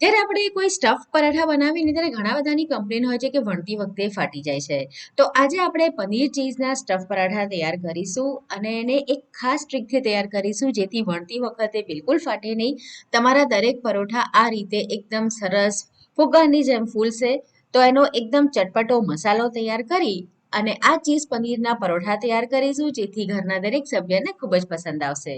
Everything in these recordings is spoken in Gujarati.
જ્યારે આપણે કોઈ સ્ટફ પરાઠા બનાવીને ત્યારે ઘણા બધાની કમ્પ્લેન હોય છે કે વણતી વખતે ફાટી જાય છે. તો આજે આપણે પનીર ચીઝના સ્ટફ પરાઠા તૈયાર કરીશું અને એને એક ખાસ ટ્રીકથી તૈયાર કરીશું જેથી વણતી વખતે બિલકુલ ફાટે નહીં. તમારા દરેક પરોઠા આ રીતે એકદમ સરસ ફુગ્ગાની જેમ ફૂલશે. તો એનો એકદમ ચટપટો મસાલો તૈયાર કરી અને આ ચીઝ પનીરના પરોઠા તૈયાર કરીશું, જેથી ઘરના દરેક સભ્યને ખૂબ જ પસંદ આવશે.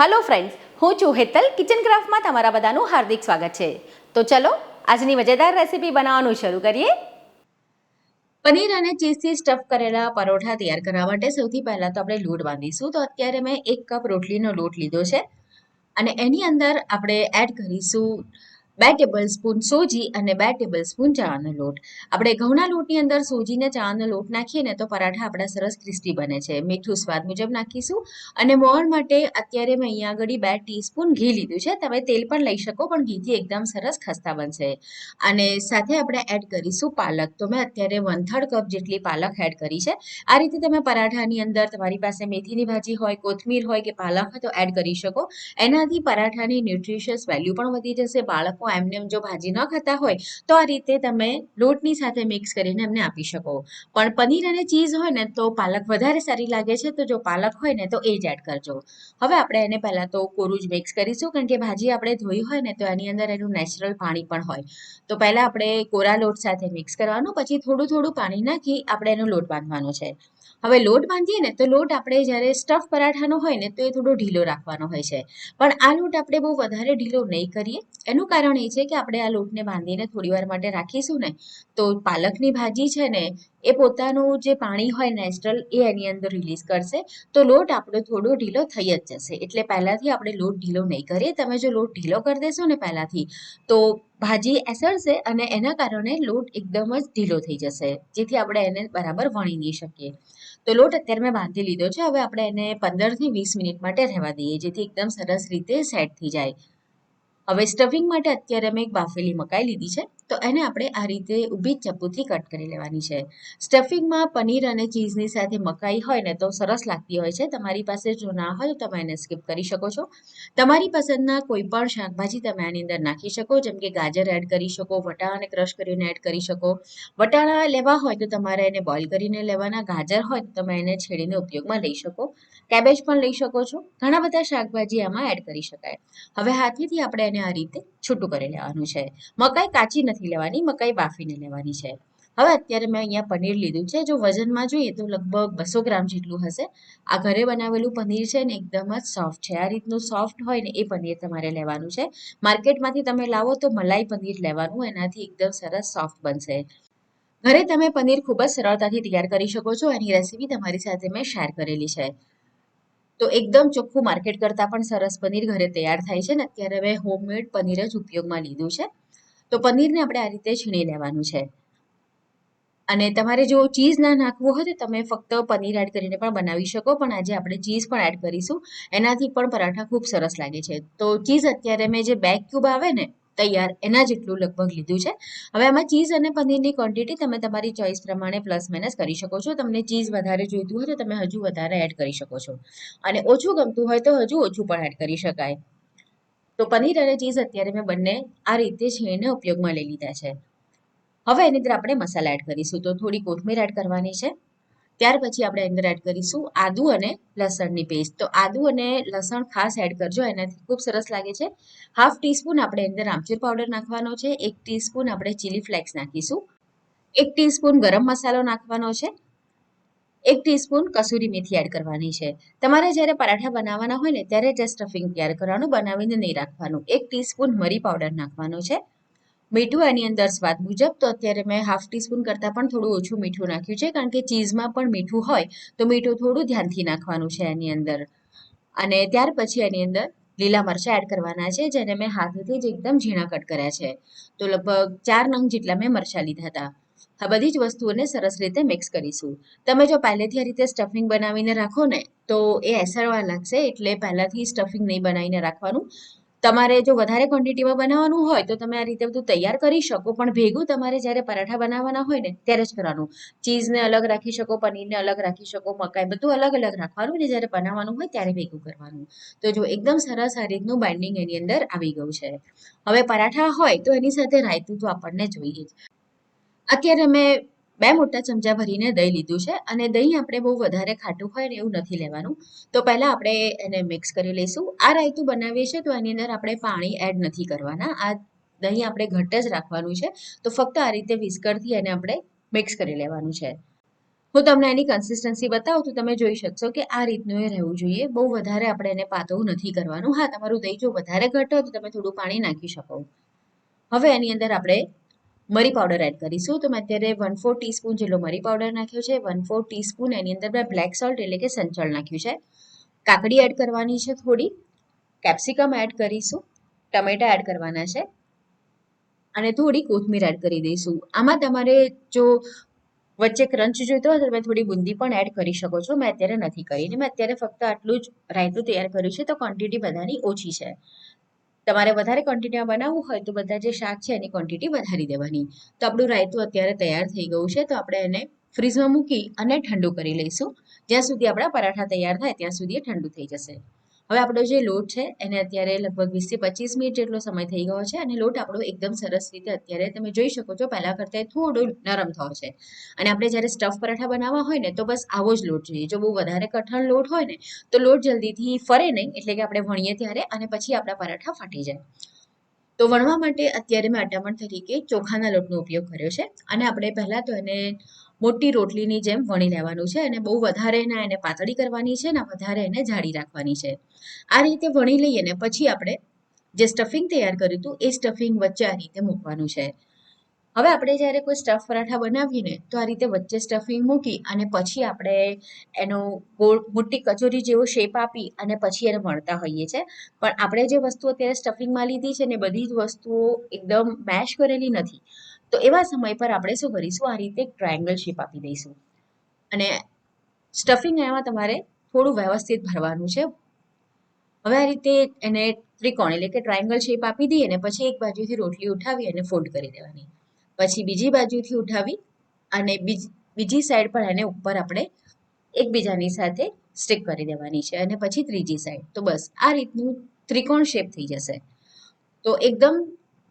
હલો ફ્રેન્ડ્સ હું છું હેતલ કિચન ક્રાફ્ટમાં તમારા બધાનું હાર્દિક સ્વાગત છે. તો ચલો, આજની મજેદાર રેસીપી બનાવવાનું શરૂ કરીએ. પનીર અને ચીઝથી સ્ટફ કરેલા પરોઠા તૈયાર કરવા માટે સૌથી પહેલાં તો આપણે લોટ બાંધીશું. તો અત્યારે મેં એક કપ રોટલીનો લોટ લીધો છે. અને એની અંદર આપણે એડ કરીશું બે ટેબલ સ્પૂન સોજી અને બે ટેબલ સ્પૂન ચણાનો લોટ. આપણે ઘઉંના લોટની અંદર સોજીને ચણાનો લોટ નાખીએ તો પરાઠા આપણા સરસ ક્રિસ્પી બને છે. મીઠું સ્વાદ મુજબ નાખીશું. અને મોણ માટે અત્યારે મેં અહીંયા આગળ બે ટીસ્પૂન ઘી લીધું છે. તમે તેલ પણ લઈ શકો, પણ ઘીથી એકદમ સરસ ખસ્તા બનશે. અને સાથે આપણે એડ કરીશું પાલક. તો મેં અત્યારે વન થર્ડ કપ જેટલી પાલક એડ કરી છે. આ રીતે તમે પરાઠાની અંદર તમારી પાસે મેથીની ભાજી હોય, કોથમીર હોય કે પાલક હોય તો એડ કરી શકો. એનાથી પરાઠાની ન્યુટ્રિશિયસ વેલ્યુ પણ વધી જશે, બાળકો એમને એમ જો ભાજી ન ખાતા હોય, તો આ રીતે તમે લોટની સાથે મિક્સ કરીને એમને આપી શકો. પણ પનીર અને ચીઝ હોય ને, તો પાલક વધારે સારી લાગે છે, તો જો પાલક હોય ને, તો એ જ એડ કરજો. હવે આપણે એને પહેલાં તો કોરું જ મિક્સ કરીશું, કારણ કે ભાજી આપણે ધોઈ હોય ને, તો એની અંદર એનું નેચરલ પાણી પણ હોય. તો પહેલાં આપણે કોરા લોટ સાથે મિક્સ કરવાનું, પછી થોડું થોડું પાણી નાખી આપણે એનો લોટ બાંધવાનો છે. હવે લોટ બાંધીએ ને તો લોટ આપણે જ્યારે સ્ટફ પરાઠાનો હોય ને તો એ થોડો ઢીલો રાખવાનો હોય છે. પણ આ લોટ આપણે બહુ વધારે ઢીલો નહીં કરીએ. એનું કારણ એ છે કે આપણે આ લોટને બાંધીને થોડી માટે રાખીશું ને, તો પાલકની ભાજી છે ને એ પોતાનું જે પાણી હોય નેચરલ એ એની અંદર રિલીઝ કરશે, તો લોટ આપણો થોડો ઢીલો થઈ જ જશે. એટલે પહેલાંથી આપણે લોટ ઢીલો નહીં કરીએ. તમે જો લોટ ઢીલો કરી દેશો ને પહેલાંથી, તો ભાજી એસરશે અને એના કારણે લોટ એકદમ જ ઢીલો થઈ જશે. જેથી આપણે એને બરાબર વણી નહીં શકીએ. તો લોટ અત્યારે મેં બાંધી લીધો છે. હવે આપણે એને પંદરથી વીસ મિનિટ માટે રહેવા દઈએ, જેથી એકદમ સરસ રીતે સેટ થઈ જાય. હવે સ્ટફિંગ માટે અત્યારે મેં એક બાફેલી મકાઈ લીધી છે, તો એને આપણે આ રીતે ઊભી ચપ્પુથી કટ કરી લેવાની છે. સ્ટફિંગમાં પનીર અને ચીઝની સાથે મકાઈ હોય ને તો સરસ લાગતી હોય છે. તમારી પાસે જો ના હોય તો તમે એને સ્કીપ કરી શકો છો. તમારી પસંદના કોઈ પણ શાકભાજી તમે આની અંદર નાખી શકો, જેમ કે ગાજર એડ કરી શકો વટાણાને ક્રશ કરીને એડ કરી શકો. વટાણા લેવા હોય તો તમારે એને બોઇલ કરીને લેવાના, ગાજર હોય તો તમે એને છેડીને ઉપયોગમાં લઈ શકો. કેબેજ પણ લઈ શકો છો. ઘણા બધા શાકભાજી આમાં એડ કરી શકાય. હવે હાથેથી આપણે એને આ રીતે છૂટું કરી લેવાનું છે. મકાઈ કાચી નથી લેવાની, મકાઈ બાફીને લેવાની છે. હવે અત્યારે મેં અહીંયા પનીર લીધું છે. જો વજનમાં જોઈએ તો લગભગ બસો ગ્રામ જેટલું હશે. આ ઘરે બનાવેલું પનીર છે ને એકદમ જ સોફ્ટ છે. આ રીતનું સોફ્ટ હોય ને એ પનીર તમારે લેવાનું છે. માર્કેટમાંથી તમે લાવો તો મલાઈ પનીર લેવાનું, એનાથી એકદમ સરસ સોફ્ટ બનશે. ઘરે તમે પનીર ખૂબ જ સરળતાથી તૈયાર કરી શકો છો. એની રેસીપી તમારી સાથે મેં શેર કરેલી છે. તો એકદમ ચોખ્ખું માર્કેટ કરતાં પણ સરસ પનીર ઘરે તૈયાર થાય છે ને અત્યારે મેં હોમમેડ પનીર જ ઉપયોગમાં લીધું છે. તો પનીરને આપણે આ રીતે છીણી લેવાનું છે. અને તમારે જો ચીઝ ના નાખવું હોય તો તમે ફક્ત પનીર એડ કરીને પણ બનાવી શકો, પણ આજે આપણે ચીઝ પણ એડ કરીશું. એનાથી પણ પરાઠા ખૂબ સરસ લાગે છે. તો ચીઝ અત્યારે મેં જે બે ક્યુબ આવે ને તૈયાર એના જેટલું લગભગ લીધું છે. હવે આમાં ચીઝ અને પનીરની ક્વોન્ટિટી તમે તમારી ચોઈસ પ્રમાણે પ્લસ માઇનસ કરી શકો છો. તમને ચીઝ વધારે જોઈતું હોય તો તમે હજુ વધારે એડ કરી શકો છો. અને ઓછું ગમતું હોય તો હજુ ઓછું પણ એડ કરી શકાય. તો પનીર અને ચીઝ અત્યારે મેં બંને આ રીતે છીણીને ઉપયોગમાં લઈ લીધા છે. હવે એની અંદર આપણે મસાલા એડ કરીશું. તો થોડી કોથમીર એડ કરવાની છે. ત્યાર પછી આપણે અંદર એડ કરીશું આદુ અને લસણની પેસ્ટ તો આદુ અને લસણ ખાસ એડ કરજો, એનાથી ખૂબ સરસ લાગે છે. હાફ ટીસ્પૂન આપણે અંદર આમચૂર પાવડર નાખવાનો છે, એક ટીસ્પૂન આપણે ચીલી ફ્લેક્સ નાખીશું. એક ટીસ્પૂન ગરમ મસાલો નાખવાનો છે. એક ટીસ્પૂન કસૂરી મેથી એડ કરવાની છે. તમારે જ્યારે પરાઠા બનાવવાના હોય ને, ત્યારે જે સ્ટફિંગ તૈયાર કરવાનું, બનાવીને નહીં રાખવાનું. એક ટીસ્પૂન મરી પાવડર નાખવાનો છે. મીઠું એની અંદર સ્વાદ મુજબ, તો અત્યારે મેં હાફ ટીસ્પૂન કરતાં પણ થોડું ઓછું મીઠું નાખ્યું છે, કારણ કે ચીઝમાં પણ મીઠું હોય, તો મીઠું થોડું ધ્યાનથી નાખવાનું છે એની અંદર. અને ત્યાર પછી એની અંદર લીલા મરચાં એડ કરવાના છે, જેને મેં હાથેથી જ એકદમ ઝીણા કટ કર્યા છે. તો લગભગ ચાર નંગ જેટલા મેં મરચાં લીધા હતા. આ બધી જ વસ્તુઓને સરસ રીતે મિક્સ કરીશું. તમે જો પહેલેથી આ રીતે સ્ટફિંગ બનાવીને રાખો ને, તો એ એસરવા લાગશે, એટલે પહેલાંથી સ્ટફિંગ નહીં બનાવીને રાખવાનું. તમારે જો વધારે ક્વોન્ટિટીમાં બનાવવાનું હોય, તો તમે આ રીતે બધું તૈયાર કરી શકો. પણ ભેગું તમારે જ્યારે પરાઠા બનાવવાના હોય ને, ત્યારે જ કરવાનું. ચીઝને અલગ રાખી શકો, પનીરને અલગ રાખી શકો, મકાઈ બધું અલગ અલગ રાખવાનું અને જ્યારે બનાવવાનું હોય ત્યારે ભેગું કરવાનું. તો જો એકદમ સરસ આ રીતનું બાઇન્ડિંગ એની અંદર આવી ગયું છે. હવે પરાઠા હોય તો એની સાથે રાયતું તો આપણને જોઈએ જ. અત્યારે મેં બે મોટા ચમચા ભરીને દહીં લીધું છે અને દહીં આપણે બહુ વધારે ખાટું હોય ને એવું નથી લેવાનું. તો પહેલાં આપણે એને મિક્સ કરી લઈશું. આ રાયતું બનાવીએ છીએ તો એની અંદર આપણે પાણી એડ નથી કરવાના. આ દહીં આપણે ઘટ જ રાખવાનું છે. તો ફક્ત આ રીતે વિસ્કરથી એને આપણે મિક્સ કરી લેવાનું છે. હું તમને એની કન્સિસ્ટન્સી બતાવું તો તમે જોઈ શકશો કે આ રીતનું એ રહેવું જોઈએ. બહુ વધારે આપણે એને પાતળું નથી કરવાનું. હા, તમારું દહીં જો વધારે ઘટ્ટ હોય તો તમે થોડું પાણી નાખી શકો. હવે એની અંદર આપણે મરી પાવડર એડ કરીશું તો મેં અત્યારે વન ફોર ટીસ્પૂન જેટલો મરી પાવડર નાખ્યો છે વન ફોર ટીસ્પૂન એની અંદર મેં બ્લેક સોલ્ટ એટલે કે સંચળ નાખ્યું છે. કાકડી એડ કરવાની છે થોડી. કેપ્સિકમ એડ કરીશું. ટમેટા એડ કરવાના છે. અને થોડી કોથમીર એડ કરી દઈશું. આમાં તમારે જો વચ્ચે ક્રંચ જોઈતો હોય તો તમે થોડી બુંદી પણ એડ કરી શકો છો. મેં અત્યારે નથી કરી. મેં અત્યારે ફક્ત આટલું જ રાયતું તૈયાર કર્યું છે, તો ક્વોન્ટિટી બધાની ઓછી છે. તમારે વધારે ક્વોન્ટિટીમાં બનાવવું હોય તો બધા જે શાક છે એની ક્વોન્ટિટી વધારી દેવાની. તો આપણું રાયતું અત્યારે તૈયાર થઈ ગયું છે, તો આપણે એને ફ્રીઝમાં મૂકી અને ઠંડુ કરી લઈશું. જ્યાં સુધી આપણા પરાઠા તૈયાર થાય ત્યાં સુધી એ ઠંડુ થઈ જશે. હવે આપણો જે લોટ છે, એને અત્યારે લગભગ વીસથી પચીસ મિનિટ જેટલો સમય થઈ ગયો છે અને લોટ આપણો એકદમ સરસ રીતે અત્યારે તમે જોઈ શકો છો, પહેલાં કરતાં થોડો નરમ થયો છે. અને આપણે જ્યારે સ્ટફ પરાઠા બનાવવા હોય ને, તો બસ આવો જ લોટ જોઈએ. જો બહુ વધારે કઠણ લોટ હોય ને, તો લોટ જલ્દીથી ફરે નહીં, એટલે કે આપણે વણીએ ત્યારે અને પછી આપણા પરાઠા ફાટી જાય. તો વણવા માટે અત્યારે મેં અટામણ તરીકે ચોખાના લોટનો ઉપયોગ કર્યો છે. અને આપણે પહેલાં તો એને મોટી રોટલીની જેમ વણી લેવાનું છે અને બહુ વધારે ના એને પાતળી કરવાની છે ને વધારે એને જાડી રાખવાની છે. આ રીતે વણી લઈએ ને પછી આપણે જે સ્ટફિંગ તૈયાર કર્યું હતું એ સ્ટફિંગ વચ્ચે આ રીતે મૂકવાનું છે. હવે આપણે જ્યારે કોઈ સ્ટફ પરાઠા બનાવીને તો આ રીતે વચ્ચે સ્ટફિંગ મૂકી અને પછી આપણે એનો ગોળ, મોટી કચોરી જેવો શેપ આપી અને પછી એને વણતા હોઈએ છીએ પણ આપણે જે વસ્તુ અત્યારે સ્ટફિંગમાં લીધી છે ને બધી જ વસ્તુઓ એકદમ મેશ કરેલી નથી. તો એવા સમય પર આપણે શું કરીશું? આ રીતે ટ્રાયેંગલ શેપ આપી દઈશું. અને સ્ટફિંગ એમાં તમારે થોડું વ્યવસ્થિત ભરવાનું છે. હવે આ રીતે એને ત્રિકોણ એટલે કે ટ્રાયેંગલ શેપ આપી દઈએ ને, પછી એક બાજુથી રોટલી ઉઠાવી અને ફોલ્ડ કરી દેવાની. પછી બીજી બાજુથી ઉઠાવી અને બીજી સાઈડ પણ એને ઉપર આપણે એકબીજાની સાથે સ્ટિક કરી દેવાની છે અને પછી ત્રીજી સાઈડ તો બસ, આ રીતનું ત્રિકોણ શેપ થઈ જશે. તો એકદમ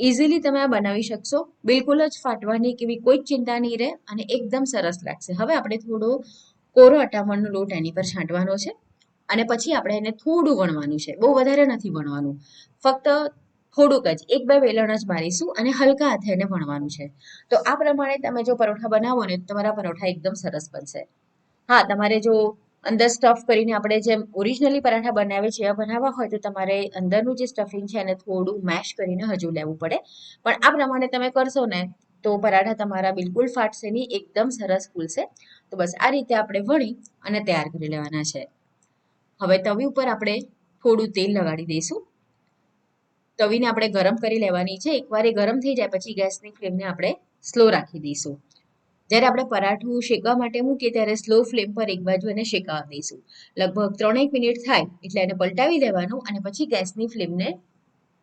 ઇઝીલી તમે આ બનાવી શકશો. બિલકુલ જ ફાટવાની કે એવી કોઈ ચિંતા નહીં રહે અને એકદમ સરસ લાગશે. હવે આપણે થોડો કોરો અટામણનો લોટ એની પર છાંટવાનો છે અને પછી આપણે એને થોડું વણવાનું છે. બહુ વધારે નથી વણવાનું. ફક્ત થોડુંક જ, એક બે વેલણ જ મારીશું અને હલકા હાથે એને વણવાનું છે. તો આ પ્રમાણે તમે જો પરોઠા બનાવો ને તો તમારા પરોઠા એકદમ સરસ બનશે. હા, તમારે જો અંદર સ્ટફ કરીને આપણે જેમ ઓરિજિનલી પરાઠા બનાવે છે, એવા બનાવવા હોય તો તમારે અંદરનું જે સ્ટફિંગ છે એને થોડું મેશ કરીને હજુ લેવું પડે. પણ આ પ્રમાણે તમે કરશો ને તો પરાઠા તમારા બિલકુલ ફાટશે નહીં, એકદમ સરસ ફૂલશે. તો બસ આ રીતે આપણે વણી અને તૈયાર કરી લેવાના છે. હવે તવી ઉપર આપણે થોડું તેલ લગાડી દઈશું. તવીને આપણે ગરમ કરી લેવાની છે. એકવાર એ ગરમ થઈ જાય પછી ગેસની ફ્લેમને આપણે સ્લો રાખી દઈશું. જ્યારે આપણે પરાઠું શેકવા માટે મૂકીએ ત્યારે સ્લો ફ્લેમ પર એક બાજુ એને શેકાવા દઈશું. લગભગ ત્રણેક મિનિટ થાય એટલે એને પલટાવી દેવાનું અને પછી ગેસની ફ્લેમને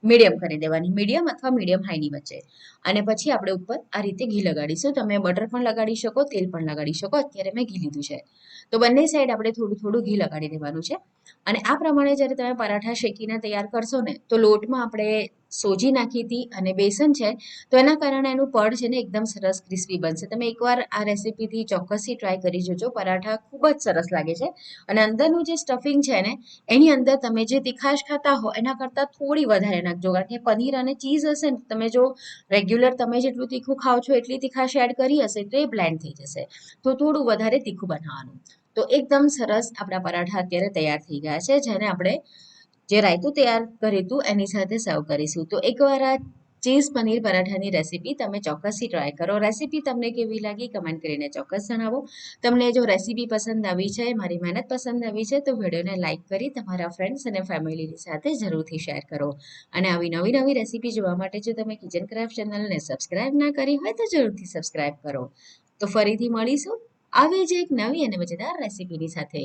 મીડિયમ કરી દેવાની. મીડિયમ અથવા મીડિયમ હાઈની વચ્ચે. અને પછી આપણે ઉપર આ રીતે ઘી લગાડીશું. તમે બટર પણ લગાડી શકો, તેલ પણ લગાડી શકો. અત્યારે મેં ઘી લીધું છે. તો બંને સાઈડ આપણે થોડું થોડું ઘી લગાડી દેવાનું છે. અને આ પ્રમાણે જ્યારે તમે પરાઠા શેકીને તૈયાર કરશો ને, તો લોટમાં આપણે સોજી નાખી હતી અને બેસન છે, તો એના કારણે એનું પડ છે ને એકદમ સરસ ક્રિસ્પી બનશે. તમે એકવાર આ રેસીપીથી ચોક્કસથી ટ્રાય કરી જોજો. પરાઠા ખૂબ જ સરસ લાગે છે. અને અંદરનું જે સ્ટફિંગ છે ને, એની અંદર તમે જે તીખાશ ખાતા હો, એના કરતાં થોડી વધારે નાખજો. કારણ કે પનીર અને ચીઝ હશે ને તમે જો રેગ્યુલર તમે જેટલું તીખું ખાઓ છો, એટલી તીખાશ એડ કરી હશે, તો એ બ્લેન્ડ થઈ જશે. તો થોડું વધારે તીખું બનાવવાનું. તો એકદમ સરસ આપણા પરાઠા અત્યારે તૈયાર થઈ ગયા છે, જેને આપણે જે રાયતું તૈયાર કર્યું તું, એની સાથે સર્વ કરીશું. તો એકવાર આ ચીઝ પનીર પરાઠાની રેસીપી તમે ચોક્કસથી ટ્રાય કરો. રેસીપી તમને કેવી લાગી કમેન્ટ કરીને ચોક્કસ જણાવો. તમને જો રેસીપી પસંદ આવી છે, મારી મહેનત પસંદ આવી છે, તો વિડીયોને લાઇક કરી તમારા ફ્રેન્ડ્સ અને ફેમિલીની સાથે જરૂરથી શેર કરો. અને આવી નવી નવી રેસીપી જોવા માટે જો તમે કિચન ક્રાફ્ટ ચેનલને સબસ્ક્રાઇબ ના કરી હોય, તો જરૂરથી સબસ્ક્રાઇબ કરો. તો ફરીથી મળીશું. આવી જ એક નવી અને મજેદાર રેસીપીની સાથે.